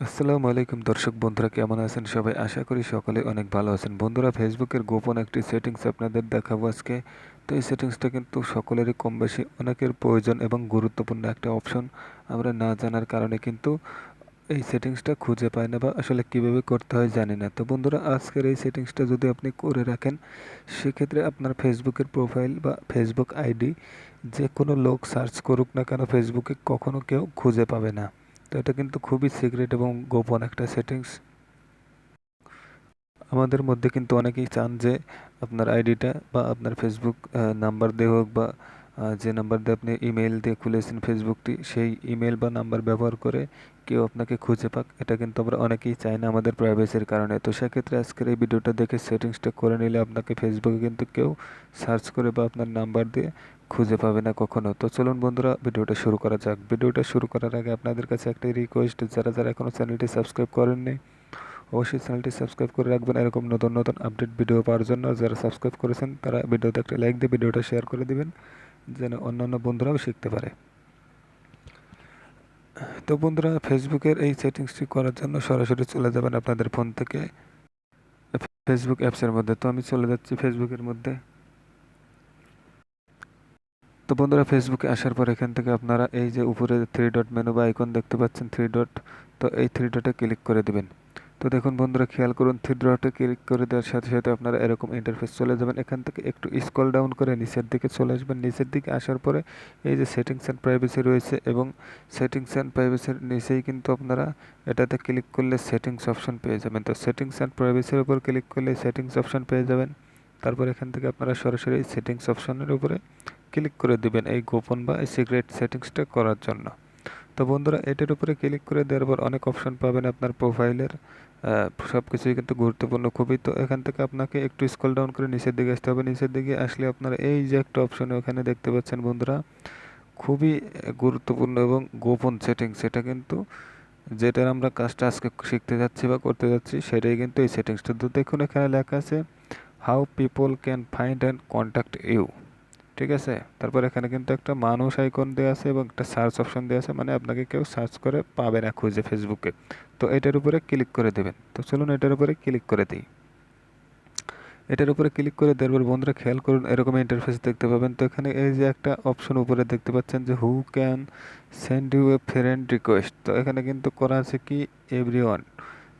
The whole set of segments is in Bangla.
আসসালামু আলাইকুম দর্শক বন্ধুরা, কেমন আছেন সবাই? আশা করি সকলে অনেক ভালো আছেন। বন্ধুরা, ফেসবুকের গোপন একটি সেটিংস আপনাদের দেখাবো আজকে। তো এই সেটিংসটা কিন্তু সকলেরই কম বেশি অনেকের প্রয়োজন এবং গুরুত্বপূর্ণ একটা অপশন আমরা না জানার কারণে কিন্তু এই সেটিংসটা খুঁজে পাই না বা আসলে কীভাবে করতে হয় জানি না। তো বন্ধুরা, আজকের এই সেটিংসটা যদি আপনি করে রাখেন, সেক্ষেত্রে আপনার ফেসবুকের প্রোফাইল বা ফেসবুক আইডি যে কোনো লোক সার্চ করুক না কেন ফেসবুকে কখনো কেউ খুঁজে পাবে না। তো এটা কিন্তু খুবই সিক্রেট এবং গোপন একটা সেটিংস আমাদের মধ্যে কিন্তু অনেকেই চান যে আপনার আইডিটা বা আপনার ফেসবুক নাম্বার দিয়ে হোক বা যে নাম্বার দিয়ে আপনি ইমেল দিয়ে খুলেছেন ফেসবুকটি সেই ইমেল বা নাম্বার ব্যবহার করে কেউ আপনাকে খুঁজে পাক। এটা কিন্তু আমরা অনেকেই চাই না আমাদের প্রাইভেসির কারণে। তো সেক্ষেত্রে আজকের এই ভিডিওটা দেখে সেটিংসটা করে নিলে আপনাকে ফেসবুকে কিন্তু কেউ সার্চ করে বা আপনার নাম্বার দিয়ে খুঁজে পাবে না কখনো। তো চলুন বন্ধুরা ভিডিওটা শুরু করা যাক। ভিডিওটা শুরু করার আগে আপনাদের কাছে একটাই রিকোয়েস্ট যারা যারা এখনও চ্যানেলটি সাবস্ক্রাইব করেননি, অবশ্যই চ্যানেলটি সাবস্ক্রাইব করে রাখবেন। এরকম নতুন নতুন আপডেট ভিডিও পাওয়ার জন্য যারা সাবস্ক্রাইব করেছেন, তারা ভিডিওতে একটা লাইক দিয়ে ভিডিওটা শেয়ার করে দিবেন। যেন অন্যান্য বন্ধুরাও শিখতে পারে। তো বন্ধুরা ফেসবুকের এই সেটিংসটি করার জন্য সরাসরি চলে যাবেন আপনাদের ফোন থেকে। ফেসবুক অ্যাপসের মধ্যে। তো আমি চলে যাচ্ছি ফেসবুকের মধ্যে। তো বন্ধুরা ফেসবুকে আসার পর এখান থেকে আপনারা এই যে উপরে থ্রি ডট মেনু বা আইকন দেখতে পাচ্ছেন থ্রি ডট তো এই থ্রি ডটে ক্লিক করে দিবেন। তো দেখুন বন্ধুরা, খেয়াল করুন থ্রি ক্লিক করে দেওয়ার সাথে সাথে আপনারা এরকম ইন্টারফেস চলে যাবেন। এখান থেকে একটু স্কল ডাউন করে নিচের দিকে চলে আসবেন। নিচের দিকে আসার পরে এই যে সেটিংস অ্যান্ড প্রাইভেসি রয়েছে এবং সেটিংস অ্যান্ড প্রাইভেসির নিচেই কিন্তু আপনারা এটাতে ক্লিক করলে সেটিংস অপশন পেয়ে যাবেন। তো সেটিংস অ্যান্ড প্রাইভেসির উপর ক্লিক করলে সেটিংস অপশন পেয়ে যাবেন। তারপর এখান থেকে আপনারা সরাসরি সেটিংস অপশনের উপরে ক্লিক করে দিবেন এই গোপন বা সিক্রেট সেটিংসটা করার জন্য। তো বন্ধুরা, এটার উপরে ক্লিক করে দেওয়ার পর অনেক অপশন পাবেন আপনার প্রোফাইলের সব কিছুই কিন্তু গুরুত্বপূর্ণ খুবই। তো এখান থেকে আপনাকে একটু স্কল ডাউন করে নিচের দিকে আসতে হবে। নিচের দিকে আসলে আপনারা এই যে একটা অপশন ওখানে দেখতে পাচ্ছেন বন্ধুরা, খুবই গুরুত্বপূর্ণ এবং গোপন সেটিং সেটা কিন্তু যেটার আমরা কাজটা আজকে শিখতে যাচ্ছি বা করতে যাচ্ছি, সেটাই কিন্তু এই সেটিংসটা তো দেখুন, এখানে লেখা আছে how people can find and contact you ঠিক আছে? তারপর এখানে কিন্তু একটা মানুষ আইকন দেওয়া আছে এবং একটা সার্চ অপশন দেওয়া আছে মানে আপনাকে কেউ সার্চ করে পাবে না খুঁজে ফেসবুকে তো এটার উপরে ক্লিক করে দেবেন। তো চলুন এটার উপরে ক্লিক করে দিই। এটার উপরে ক্লিক করে দেওয়ার পর বন্ধুরা খেয়াল করুন, এরকম ইন্টারফেস দেখতে পাবেন। তো এখানে এই যে একটা অপশন উপরে দেখতে পাচ্ছেন যে who can send you a friend request তো এখানে কিন্তু করা আছে কি? এভরি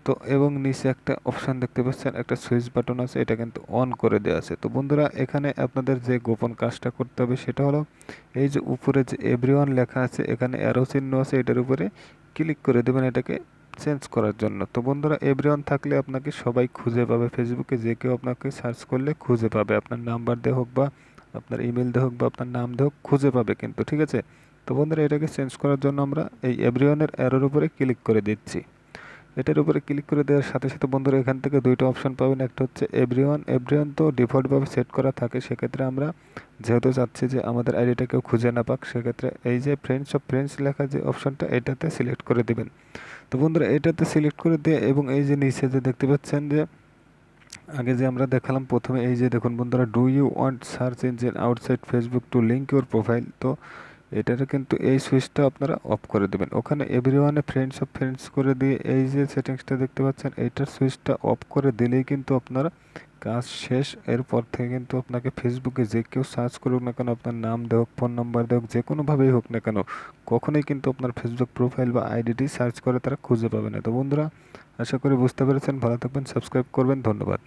তো এবং নিচে একটা অপশান দেখতে পাচ্ছেন, একটা সুইচ বাটন আছে, এটা কিন্তু অন করে দেওয়া আছে। তো বন্ধুরা, এখানে আপনাদের যে গোপন কাজটা করতে হবে সেটা হলো, এই যে উপরে যে এভরিওয়ান লেখা আছে, এখানে অ্যারো চিহ্ন আছে, এটার উপরে ক্লিক করে দেবেন এটাকে চেঞ্জ করার জন্য। তো বন্ধুরা এভরিওয়ান থাকলে আপনাকে সবাই খুঁজে পাবে ফেসবুকে যে কেউ আপনাকে সার্চ করলে খুঁজে পাবে। আপনার নাম্বার দিয়ে হোক বা আপনার ইমেল দিয়ে হোক বা আপনার নাম দিয়ে হোক, খুঁজে পাবে কিন্তু, ঠিক আছে? তো বন্ধুরা, এটাকে চেঞ্জ করার জন্য আমরা এই এভরিওয়ানের অ্যারোর উপরে ক্লিক করে দিচ্ছি। এটার উপরে ক্লিক করে দেওয়ার সাথে সাথে বন্ধুরা এখান থেকে দুইটা অপশন পাবেন। একটা হচ্ছে এভরিওয়ান এভরিওয়ান তো ডিফল্টভাবে সেট করা থাকে, সেক্ষেত্রে আমরা যেহেতু চাচ্ছি যে আমাদের আইডিটা কেউ খুঁজে না পাক, সেক্ষেত্রে এই যে ফ্রেন্ডস অফ ফ্রেন্ডস লেখা যে অপশনটা এটাতে সিলেক্ট করে দিবেন। তো বন্ধুরা, এটাতে সিলেক্ট করে দিয়ে এবং এই যে নিচে যে দেখতে পাচ্ছেন যে, আগে যে আমরা দেখালাম প্রথমে, এই যে দেখুন বন্ধুরা do you want search engine outside Facebook to link your profile তো এটাতে কিন্তু এই সুইচটা আপনারা অফ করে দেবেন। ওখানে এভরি ওয়ানে ফ্রেন্ডস অফ ফ্রেন্ডস করে দিয়ে এই যে সেটিংসটা দেখতে পাচ্ছেন, এইটার সুইচটা অফ করে দিলেই কিন্তু আপনারা কাজ শেষ। এরপর থেকে কিন্তু আপনাকে ফেসবুকে যে কেউ সার্চ করুক না কেন, আপনার নাম দেওক ফোন নাম্বার দেওক যে কোনোভাবেই হোক না কেন, কখনোই কিন্তু আপনার ফেসবুক প্রোফাইল বা আইডিটি সার্চ করে তারা খুঁজে পাবে না। তো বন্ধুরা, আশা করি বুঝতে পেরেছেন। ভালো থাকবেন সাবস্ক্রাইব করবেন। ধন্যবাদ।